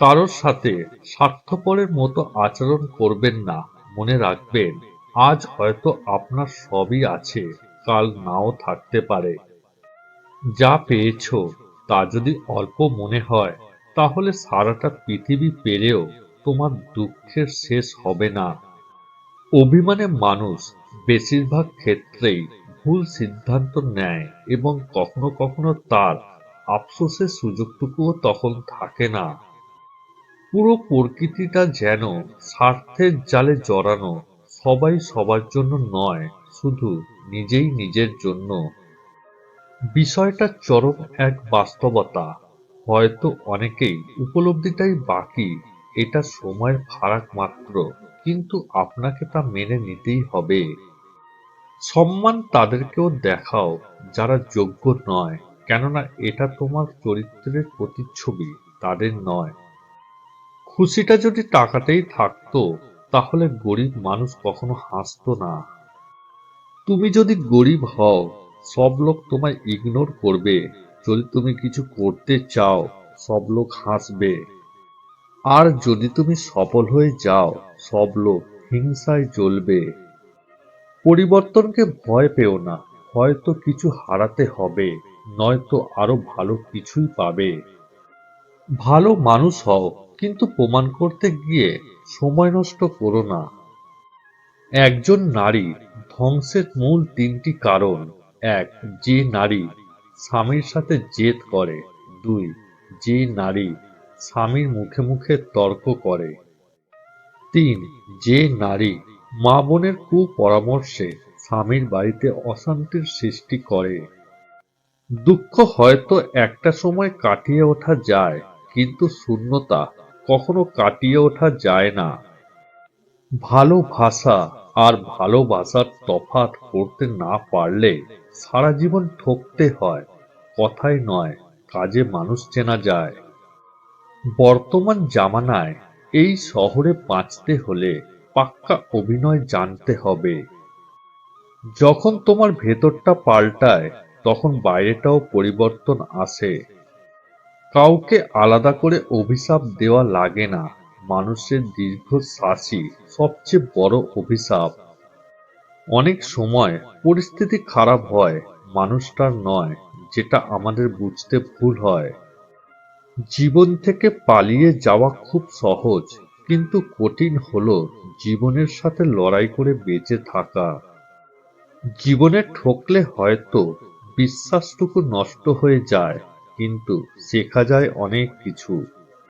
কারোর সাথে স্বার্থপরের মতো আচরণ করবেন না, মনে রাখবেন, আজ হয়তো আপনার সবই আছে, কাল নাও থাকতে পারে। যা পেয়েছ, তা যদি অল্প মনে হয়, তাহলে সারাটা পৃথিবী পেরেও তোমার দুঃখের শেষ হবে না। অভিমানে মানুষ বেশিরভাগ ক্ষেত্রেই ভুল সিদ্ধান্ত নেয় এবং কখনো কখনো তার আফসোসের সুযোগটুকুও তখন থাকে না। পুরো প্রকৃতিটা যেন স্বার্থের জালে জড়ানো সবাই সবার জন্য নয়, শুধু নিজেই নিজের জন্য। বিষয়টা চরম এক বাস্তবতা। হয়তো অনেকেই উপলব্ধিটাই বাকি, এটা সময়ের ফারাক মাত্র, কিন্তু আপনাকে তা মেনে নিতেই হবে। সম্মান তাদেরকেও দেখাও যারা যোগ্য নয়, কেননা এটা তোমার চরিত্রের প্রতিচ্ছবি, তাদের নয়। খুশিটা যদি টাকাতেই থাকতো, তাহলে গরিব মানুষ কখনো হাসতো না। তুমি যদি গরিব হও, সব লোক তোমায় ইগনোর করবে। যদি তুমি কিছু করতে চাও, সব লোক হাসবে। আর যদি তুমি সফল হয়ে যাও, সব লোক হিংসায় জ্বলবে। পরিবর্তনকে ভয় পেও না, হয়তো কিছু হারাতে হবে, নয়তো আরও ভালো কিছুই পাবে। ভালো মানুষ হও কিন্তু প্রমাণ করতে গিয়ে সময় নষ্ট করো না। একজন নারী ধ্বংসের মূল তিনটি কারণ। এক, যে নারী স্বামীর সাথে জেদ করে। দুই, যে নারী স্বামীর মুখে মুখে তর্ক করে। তিন, যে নারী মা বোনের কুপরামর্শে স্বামীর বাড়িতে অশান্তির সৃষ্টি করে। দুঃখ হয়তো একটা সময় কাটিয়ে ওঠা যায়, কিন্তু শূন্যতা কখনো কাটিয়ে ওঠা যায় না। ভালোবাসা আর ভালোবাসার তফাৎ করতে না পারলে সারা জীবন ঠকতে হয় কথায় নয়, কাজে মানুষ চেনা যায়। বর্তমান জামানায় এই শহরে বাঁচতে হলে পাক্কা অভিনয় জানতে হবে। যখন তোমার ভেতরটা পাল্টায়, তখন বাইরেটাও পরিবর্তন আসে। কাউকে আলাদা করে অভিশাপ দেওয়া লাগে না। মানুষের দীর্ঘশ্বাসই সবচেয়ে বড় অভিশাপ। অনেক সময় পরিস্থিতি খারাপ হয়, মানুষটার নয়, যেটা আমাদের বুঝতে ভুল হয়। জীবন থেকে পালিয়ে যাওয়া খুব সহজ, কিন্তু কঠিন হলো জীবনের সাথে লড়াই করে বেঁচে থাকা। জীবনে ঠকলে হয়তো বিশ্বাসটুকু নষ্ট হয়ে যায় কিন্তু শেখা যায় অনেক কিছু।